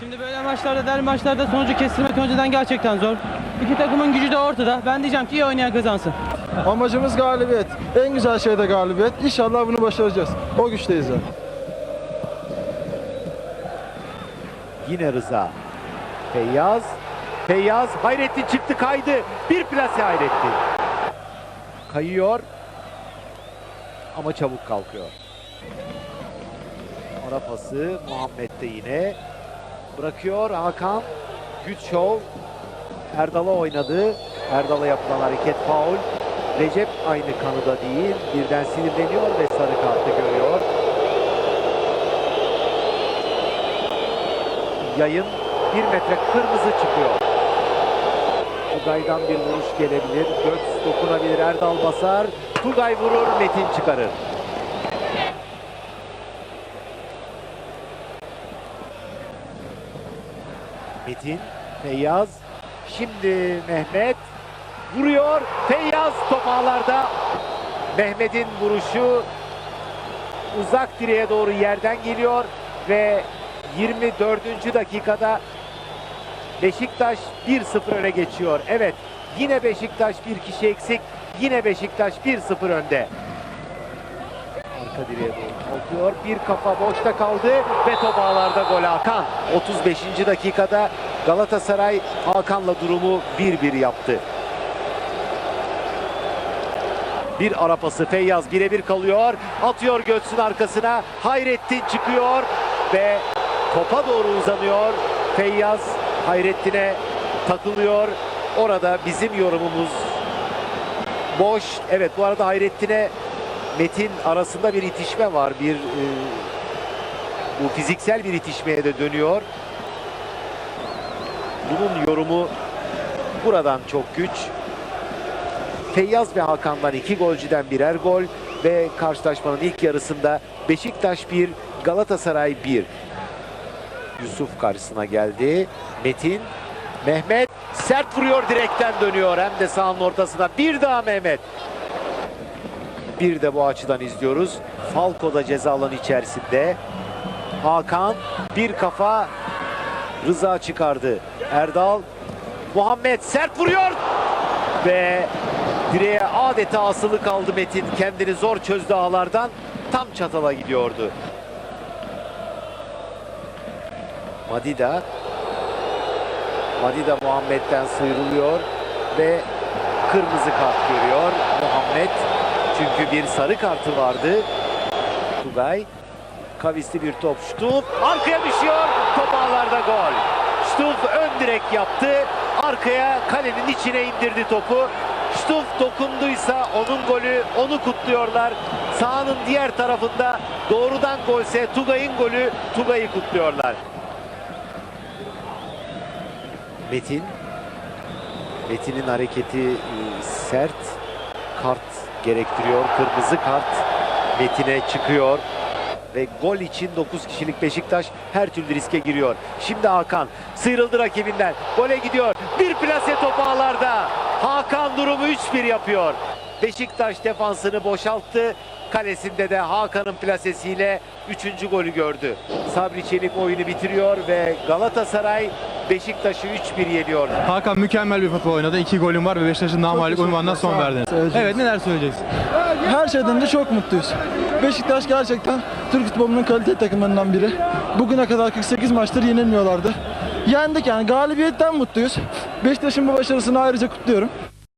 Şimdi böyle maçlarda, derbi maçlarda sonucu kestirmek önceden gerçekten zor. İki takımın gücü de ortada. Ben diyeceğim ki iyi oynayan kazansın. Amacımız galibiyet. En güzel şey de galibiyet. İnşallah bunu başaracağız. O güçteyiz yani. Yine Rıza. Feyyaz. Feyyaz. Hayrettin çıktı kaydı. Bir plase Hayrettin. Kayıyor. Ama çabuk kalkıyor. Ara pası Muhammed'de yine. Bırakıyor Hakan. Güç şov. Erdal'a oynadı. Erdal'a yapılan hareket faul. Recep aynı kanıda değil. Birden sinirleniyor ve sarı kartı görüyor. Yayın bir metre kırmızı çıkıyor. Tugay'dan bir vuruş gelebilir. Göks dokunabilir. Erdal basar. Tugay vurur. Metin çıkarır. Metin, Feyyaz. Şimdi Mehmet vuruyor. Feyyaz top ağlarda. Mehmet'in vuruşu uzak direğe doğru yerden geliyor ve 24. dakikada Beşiktaş 1-0 öne geçiyor. Evet yine Beşiktaş bir kişi eksik. Yine Beşiktaş 1-0 önde. Arka direğe doğru kalkıyor. Bir kafa boşta kaldı ve top ağlarda gol Hakan. 35. dakikada Galatasaray Hakan'la durumu 1-1 yaptı. Bir ara pası Feyyaz birebir kalıyor. Atıyor Götz'ün arkasına. Hayrettin çıkıyor ve topa doğru uzanıyor. Feyyaz Hayrettin'e takılıyor. Orada bizim yorumumuz boş. Evet bu arada Hayrettin'e Metin arasında bir itişme var. Bir e, bu fiziksel bir itişmeye de dönüyor. Bunun yorumu buradan çok güç. Feyyaz ve Hakan'dan iki golcüden birer gol ve karşılaşmanın ilk yarısında Beşiktaş 1, Galatasaray 1. Yusuf karşısına geldi. Metin, Mehmet sert vuruyor direkten dönüyor hem de sahanın ortasına. Bir daha Mehmet. Bir de bu açıdan izliyoruz. Falco da ceza alanı içerisinde. Hakan bir kafa Rıza çıkardı. Erdal Muhammed sert vuruyor ve direğe adeta asılı kaldı Metin. Kendini zor çözdü ağlardan. Tam çatala gidiyordu. Madida Madida Muhammed'den sıyrılıyor ve kırmızı kart görüyor Muhammed. Çünkü bir sarı kartı vardı. Tugay kavisli bir top. Ştuf arkaya düşüyor. Top ağlarda gol. Ştuf ön direk yaptı. Arkaya kalenin içine indirdi topu. Ştuf dokunduysa onun golü onu kutluyorlar. Sahanın diğer tarafında doğrudan golse Tugay'ın golü Tugay'ı kutluyorlar. Metin Metin'in hareketi e, sert kart gerektiriyor. Kırmızı kart Metin'e çıkıyor. Ve gol için 9 kişilik Beşiktaş her türlü riske giriyor. Şimdi Hakan sıyrıldı rakibinden. Gole gidiyor. Bir plase top ağlarda. Hakan durumu 3-1 yapıyor. Beşiktaş defansını boşalttı. Kalesinde de Hakan'ın plasesiyle 3. golü gördü. Sabri Çelik oyunu bitiriyor ve Galatasaray Beşiktaş'ı 3-1 yeniyor. Hakan mükemmel bir futbol oynadı. İki golüm var ve Beşiktaş'ın namalip oyunlarına son verdiniz. Evet neler söyleyeceksin? Her şeyden de çok mutluyuz. Beşiktaş gerçekten Türk futbolunun kalite takımlarından biri. Bugüne kadar 48 maçtır yenilmiyorlardı. Yendik yani galibiyetten mutluyuz. Beşiktaş'ın bu başarısını ayrıca kutluyorum.